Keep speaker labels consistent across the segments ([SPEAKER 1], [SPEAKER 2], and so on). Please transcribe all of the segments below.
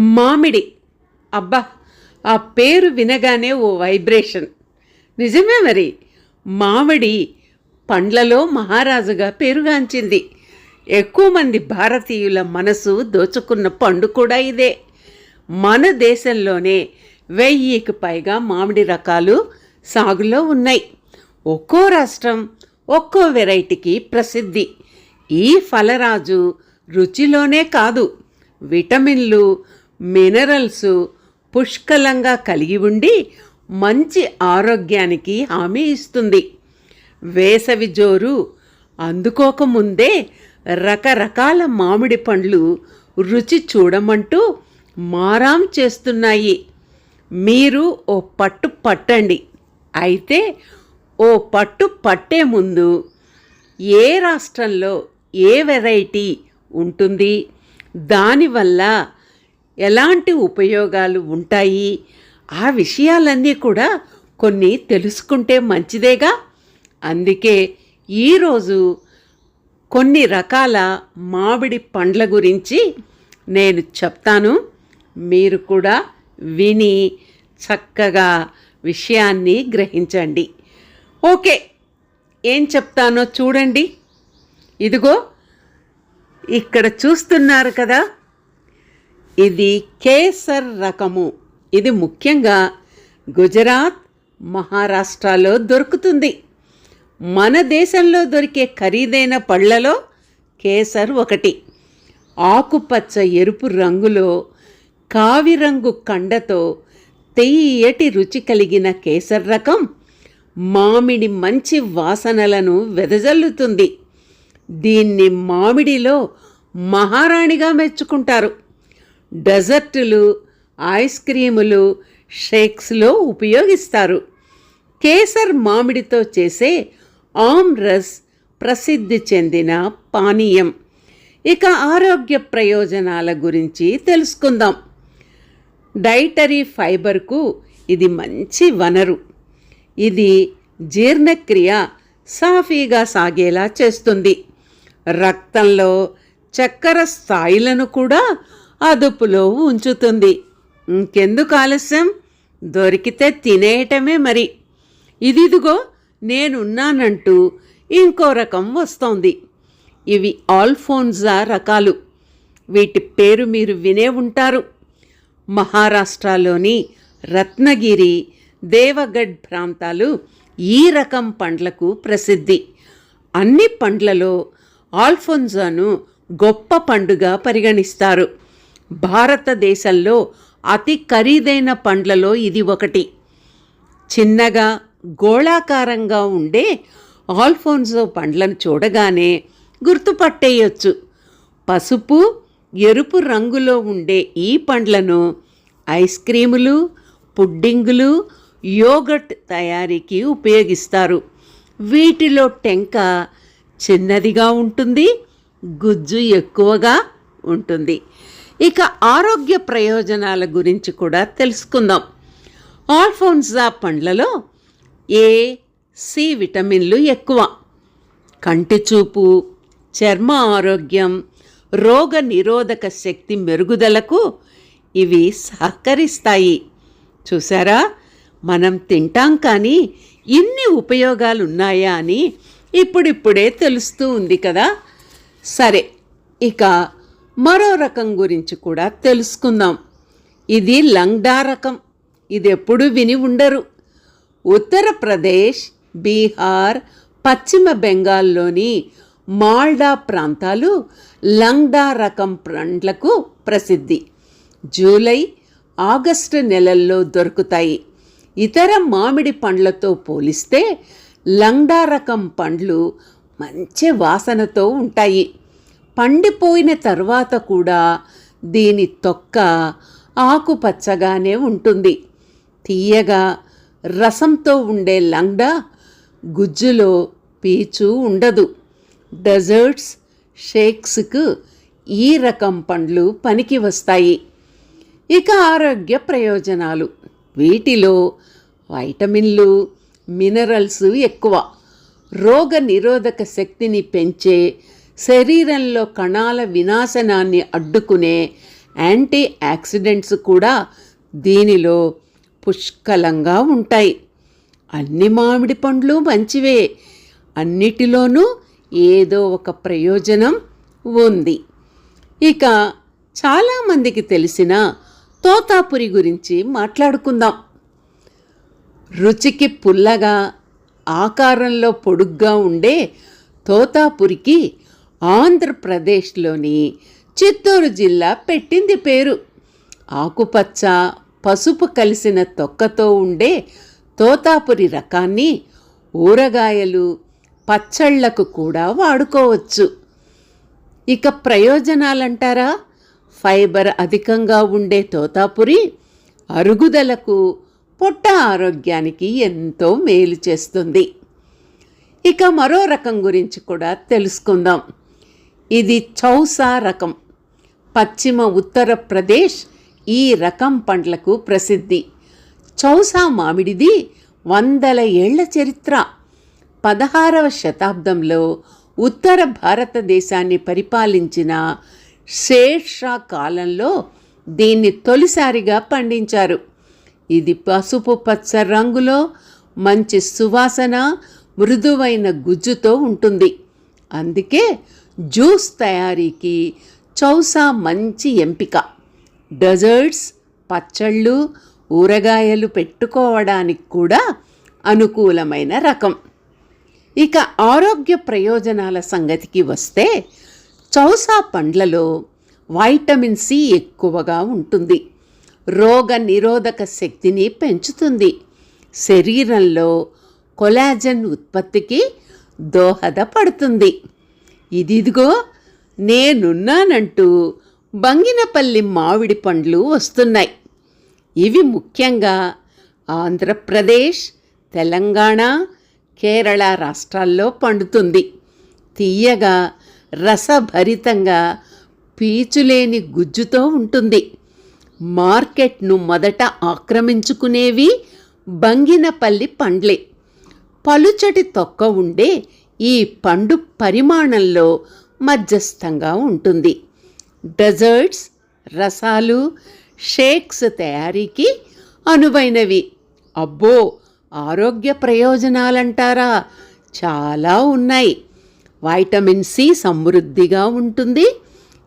[SPEAKER 1] మామిడి. అబ్బా ఆ పేరు వినగానే ఓ వైబ్రేషన్. నిజమే మరి. మామిడి పండ్లలో మహారాజుగా పేరుగాంచింది. ఎక్కువ మంది భారతీయుల మనసు దోచుకున్న పండు కూడా ఇదే. మన దేశంలోనే వెయ్యికి పైగా మామిడి రకాలు సాగులో ఉన్నాయి. ఒక్కో రాష్ట్రం ఒక్కో వెరైటీకి ప్రసిద్ధి. ఈ ఫలరాజు రుచిలోనే కాదు విటమిన్లు మినరల్స్ పుష్కలంగా కలిగి ఉండి మంచి ఆరోగ్యానికి హామీ ఇస్తుంది. వేసవి జోరు అందుకోకముందే రకరకాల మామిడి పండ్లు రుచి చూడమంటూ మారాం చేస్తున్నాయి. మీరు ఓ పట్టు పట్టండి. అయితే ఓ పట్టు పట్టే ముందు ఏ రాష్ట్రంలో ఏ వెరైటీ ఉంటుంది? దానివల్ల ఎలాంటి ఉపయోగాలు ఉంటాయి? ఆ విషయాలన్నీ కూడా కొన్ని తెలుసుకుంటే మంచిదేగా? అందుకే ఈరోజు కొన్ని రకాల మామిడి పండ్ల గురించి నేను చెప్తాను. మీరు కూడా విని చక్కగా విషయాన్ని గ్రహించండి. ఓకే ఏం చెప్తానో చూడండి. ఇదిగో ఇక్కడ చూస్తున్నారు కదా ఇది కేసర్ రకము. ఇది ముఖ్యంగా గుజరాత్ మహారాష్ట్రలో దొరుకుతుంది. మన దేశంలో దొరికే ఖరీదైన పళ్ళలో కేసర్ ఒకటి. ఆకుపచ్చ ఎరుపు రంగులో కావిరంగు కండతో తెయ్యటి రుచి కలిగిన కేసర్ రకం మామిడి మంచి వాసనలను వెదజల్లుతుంది. దీన్ని మామిడిలో మహారాణిగా మెచ్చుకుంటారు. డెజర్టులు ఐస్ క్రీములు షేక్స్లో ఉపయోగిస్తారు. కేసర్ మామిడితో చేసే ఆమ్రస్ ప్రసిద్ధి చెందిన పానీయం. ఇక ఆరోగ్య ప్రయోజనాల గురించి తెలుసుకుందాం. డైటరీ ఫైబర్కు ఇది మంచి వనరు. ఇది జీర్ణక్రియ సాఫీగా సాగేలా చేస్తుంది. రక్తంలో చక్కెర స్థాయిలను కూడా అదుపులో ఉంచుతుంది. ఇంకెందుకు ఆలస్యం? దొరికితే తినేయటమే మరి. ఇదిదిగో నేనున్నానంటూ ఇంకో రకం వస్తోంది. ఇవి ఆల్ఫోన్జా రకాలు. వీటి పేరు మీరు వినే ఉంటారు. మహారాష్ట్రలోని రత్నగిరి దేవగఢ్ ప్రాంతాలు ఈ రకం పండ్లకు ప్రసిద్ధి. అన్ని పండ్లలో ఆల్ఫోన్జాను గొప్ప పండుగ పరిగణిస్తారు. భారతదేశంలో అతి ఖరీదైన పండ్లలో ఇది ఒకటి. చిన్నగా గోళాకారంగా ఉండే ఆల్ఫోన్సో పండ్లను చూడగానే గుర్తుపట్టేయొచ్చు. పసుపు ఎరుపు రంగులో ఉండే ఈ పండ్లను ఐస్ క్రీములు పుడ్డింగులు యోగట్ తయారీకి ఉపయోగిస్తారు. వీటిలో టెంక చిన్నదిగా ఉంటుంది గుజ్జు ఎక్కువగా ఉంటుంది. ఇక ఆరోగ్య ప్రయోజనాల గురించి కూడా తెలుసుకుందాం. ఆల్ఫోన్జా పండ్లలో ఏ సి విటమిన్లు ఎక్కువ? కంటి చూపు చర్మ ఆరోగ్యం రోగ నిరోధక శక్తి మెరుగుదలకు ఇవి సహకరిస్తాయి. చూసారా మనం తింటాం కానీ ఇన్ని ఉపయోగాలు ఉన్నాయా అని ఇప్పుడిప్పుడే తెలుస్తూ ఉంది కదా. సరే ఇక మరో రకం గురించి కూడా తెలుసుకుందాం. ఇది లంగ్డా రకం. ఇది ఎప్పుడు విని ఉండరు. ఉత్తరప్రదేశ్ బీహార్ పశ్చిమ బెంగాల్లోని మాల్డా ప్రాంతాలు లంగ్డా రకం పండ్లకు ప్రసిద్ధి. జూలై ఆగస్టు నెలల్లో దొరుకుతాయి. ఇతర మామిడి పండ్లతో పోలిస్తే లంగ్డా రకం పండ్లు మంచి వాసనతో ఉంటాయి. పండిపోయిన తర్వాత కూడా దీని తొక్క ఆకుపచ్చగానే ఉంటుంది. తీయగా రసంతో ఉండే లంగ్డా గుజ్జులో పీచు ఉండదు. డెజర్ట్స్ షేక్స్కు ఈ రకం పండ్లు పనికి వస్తాయి. ఇక ఆరోగ్య ప్రయోజనాలు. వీటిలో వైటమిన్లు మినరల్స్ ఎక్కువ. రోగ నిరోధక శక్తిని పెంచే శరీరంలో కణాల వినాశనాన్ని అడ్డుకునే యాంటీ యాక్సిడెంట్స్ కూడా దీనిలో పుష్కలంగా ఉంటాయి. అన్ని మామిడి పండ్లు మంచివే. అన్నిటిలోనూ ఏదో ఒక ప్రయోజనం ఉంది. ఇక చాలామందికి తెలిసిన తోతాపురి గురించి మాట్లాడుకుందాం. రుచికి పుల్లగా ఆకారంలో పొడుగ్గా ఉండే తోతాపురికి ఆంధ్రప్రదేశ్లోని చిత్తూరు జిల్లా పెట్టింది పేరు. ఆకుపచ్చ పసుపు కలిసిన తొక్కతో ఉండే తోతాపురి రకాన్ని ఊరగాయలు పచ్చళ్ళకు కూడా వాడుకోవచ్చు. ఇక ప్రయోజనాలంటారా? ఫైబర్ అధికంగా ఉండే తోతాపురి అరుగుదలకు పొట్ట ఆరోగ్యానికి ఎంతో మేలు చేస్తుంది. ఇక మరో రకం గురించి కూడా తెలుసుకుందాం. ఇది చౌసా రకం. పశ్చిమ ఉత్తరప్రదేశ్ ఈ రకం పండ్లకు ప్రసిద్ధి. చౌసా మామిడిది వందల ఏళ్ళ చరిత్ర. పదహారవ శతాబ్దంలో ఉత్తర భారతదేశాన్ని పరిపాలించిన షేర్షా కాలంలో దీన్ని తొలిసారిగా పండించారు. ఇది పసుపు పచ్చ రంగులో మంచి సువాసన మృదువైన గుజ్జుతో ఉంటుంది. అందుకే జ్యూస్ తయారీకి చౌసా మంచి ఎంపిక. డెజర్ట్స్ పచ్చళ్ళు ఊరగాయలు పెట్టుకోవడానికి కూడా అనుకూలమైన రకం. ఇక ఆరోగ్య ప్రయోజనాల సంగతికి వస్తే చౌసా పండ్లలో వైటమిన్ సి ఎక్కువగా ఉంటుంది. రోగ నిరోధక శక్తిని పెంచుతుంది. శరీరంలో కొలాజన్ ఉత్పత్తికి దోహదపడుతుంది. ఇదిదిగో నేనున్నానంటూ బంగినపల్లి మామిడి పండ్లు వస్తున్నాయి. ఇవి ముఖ్యంగా ఆంధ్రప్రదేశ్ తెలంగాణ కేరళ రాష్ట్రాల్లో పండుతుంది. తీయగా రసభరితంగా పీచులేని గుజ్జుతో ఉంటుంది. మార్కెట్ను మొదట ఆక్రమించుకునేవి బంగినపల్లి పండ్లే. పలుచటి తొక్క ఉండే ఈ పండు పరిమాణంలో మధ్యస్థంగా ఉంటుంది. డెజర్ట్స్ రసాలు షేక్స్ తయారీకి అనువైనవి. అబ్బో ఆరోగ్య ప్రయోజనాలంటారా? చాలా ఉన్నాయి. వైటమిన్ సి సమృద్ధిగా ఉంటుంది.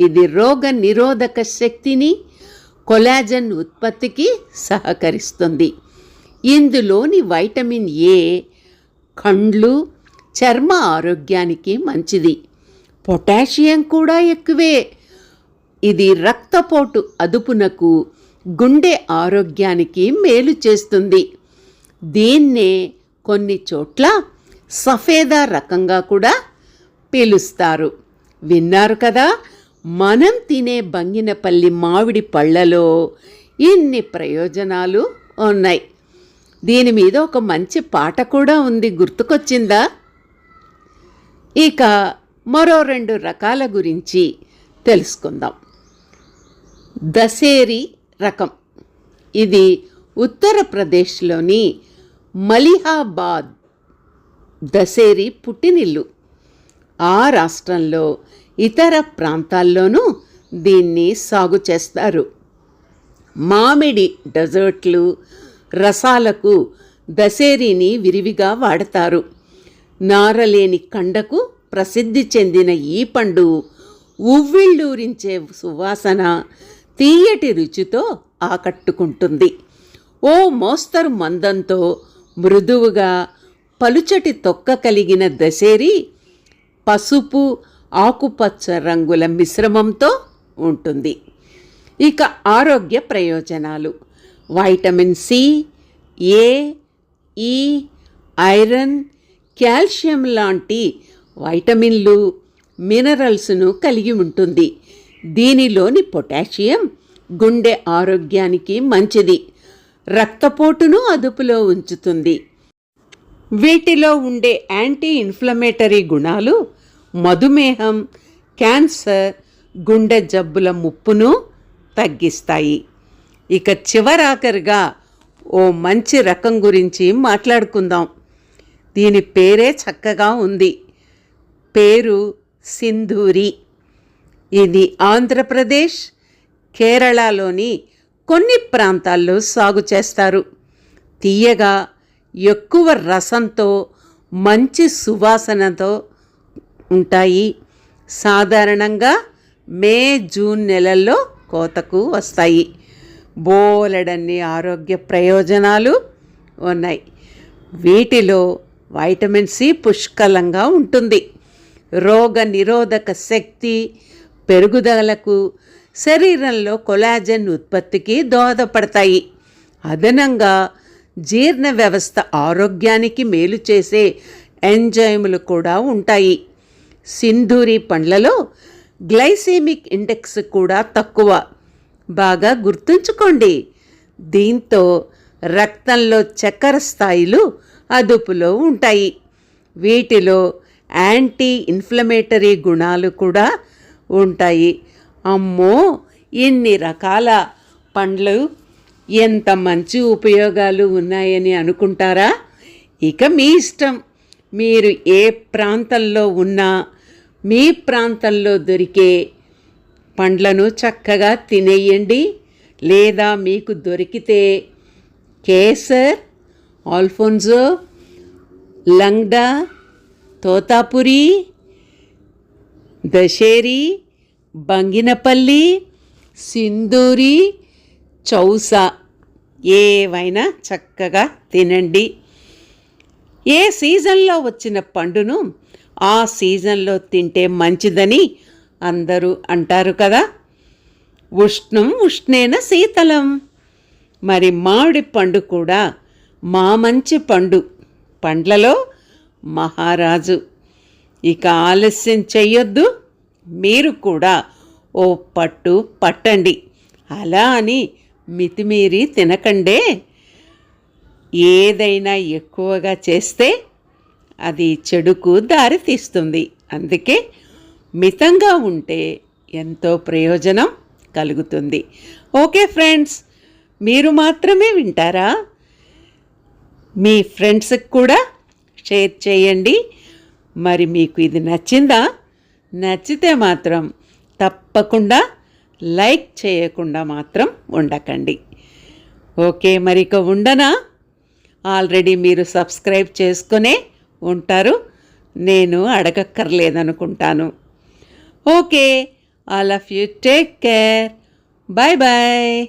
[SPEAKER 1] ఇది రోగ నిరోధక శక్తిని కొలాజన్ ఉత్పత్తికి సహకరిస్తుంది. ఇందులోని వైటమిన్ ఏ కండ్లు చర్మ ఆరోగ్యానికి మంచిది. పొటాషియం కూడా ఎక్కువే. ఇది రక్తపోటు అదుపునకు గుండె ఆరోగ్యానికి మేలు చేస్తుంది. దీన్నే కొన్ని చోట్ల సఫేదా రకంగా కూడా పిలుస్తారు. విన్నారు కదా మనం తినే బంగినపల్లి మామిడి పళ్ళలో ఇన్ని ప్రయోజనాలు ఉన్నాయి. దీని మీద ఒక మంచి పాట కూడా ఉంది. గుర్తుకొచ్చిందా? ఇక మరో రెండు రకాల గురించి తెలుసుకుందాం. దసేరి రకం. ఇది ఉత్తరప్రదేశ్లోని మలిహాబాద్ దసేరి పుట్టినిల్లు. ఆ రాష్ట్రంలో ఇతర ప్రాంతాల్లోనూ దీన్ని సాగు చేస్తారు. మామిడి డెజర్ట్లు రసాలకు దసేరీని విరివిగా వాడతారు. నారలేని కండకు ప్రసిద్ధి చెందిన ఈ పండు ఉవ్విళ్ళూరించే సువాసన తీయటి రుచితో ఆకట్టుకుంటుంది. ఓ మోస్తరు మందంతో మృదువుగా పలుచటి తొక్క కలిగిన దసేరి పసుపు ఆకుపచ్చ రంగుల మిశ్రమంతో ఉంటుంది. ఇక ఆరోగ్య ప్రయోజనాలు. వైటమిన్ సి ఏ ఈ ఐరన్ కాల్షియం లాంటి వైటమిన్లు మినరల్స్ను కలిగి ఉంటుంది. దీనిలోని పొటాషియం గుండె ఆరోగ్యానికి మంచిది. రక్తపోటును అదుపులో ఉంచుతుంది. వీటిలో ఉండే యాంటీ ఇన్ఫ్లమేటరీ గుణాలు మధుమేహం క్యాన్సర్ గుండె జబ్బుల ముప్పును తగ్గిస్తాయి. ఇక చివరాఖరిగా ఓ మంచి రకం గురించి మాట్లాడుకుందాం. దీని పేరే చక్కగా ఉంది. పేరు సింధూరి. ఇది ఆంధ్రప్రదేశ్ కేరళలోని కొన్ని ప్రాంతాల్లో సాగు చేస్తారు. తీయగా ఎక్కువ రసంతో మంచి సువాసనతో ఉంటాయి. సాధారణంగా మే జూన్ నెలల్లో కోతకు వస్తాయి. బోలెడన్ని ఆరోగ్య ప్రయోజనాలు ఉన్నాయి. వీటిలో వైటమిన్ సి పుష్కలంగా ఉంటుంది. రోగ నిరోధక శక్తి పెరుగుదలకు శరీరంలో కొలాజన్ ఉత్పత్తికి దోహదపడతాయి. అదనంగా జీర్ణ వ్యవస్థ ఆరోగ్యానికి మేలు చేసే ఎంజైములు కూడా ఉంటాయి. సింధూరి పండ్లలో గ్లైసెమిక్ ఇండెక్స్ కూడా తక్కువ. బాగా గుర్తుంచుకోండి దీంతో రక్తంలో చక్కెర స్థాయిలు అదుపులో ఉంటాయి. వీటిలో యాంటీ ఇన్ఫ్లమేటరీ గుణాలు కూడా ఉంటాయి. అమ్మో! ఇన్ని రకాల పండ్లు ఎంత మంచి ఉపయోగాలు ఉన్నాయని అనుకుంటారా? ఇక మీ ఇష్టం. మీరు ఏ ప్రాంతంలో ఉన్నా మీ ప్రాంతంలో దొరికే పండ్లను చక్కగా తినేయండి. లేదా మీకు దొరికితే కేసర్ ఆల్ఫోన్జో లంగ్డా తోతాపురి దశేరి బంగినపల్లి సింధూరి చౌసా. ఏవైనా చక్కగా తినండి. ఏ సీజన్లో వచ్చిన పండును ఆ సీజన్లో తింటే మంచిదని అందరూ అంటారు కదా. ఉష్ణం ఉష్ణేన శీతలం. మరి మామిడి పండు కూడా మా మంచి పండు. పండ్లలో మహారాజు. ఇక ఆలస్యం చెయ్యొద్దు. మీరు కూడా ఓ పట్టు పట్టండి. అలా అని మితిమీరి తినకండే. ఏదైనా ఎక్కువగా చేస్తే అది చెడుకు దారితీస్తుంది అందుకే మితంగా ఉంటే ఎంతో ప్రయోజనం కలుగుతుంది. ఓకే ఫ్రెండ్స్ మీరు మాత్రమే వింటారా? మీ ఫ్రెండ్స్కి కూడా షేర్ చేయండి. మరి మీకు ఇది నచ్చిందా? నచ్చితే మాత్రం తప్పకుండా లైక్ చేయకుండా మాత్రం ఉండకండి. ఓకే మరి ఇక ఉండనా? ఆల్రెడీ మీరు సబ్స్క్రైబ్ చేసుకునే ఉంటారు. నేను అడగక్కర్లేదనుకుంటాను. Okay all of you take care. Bye bye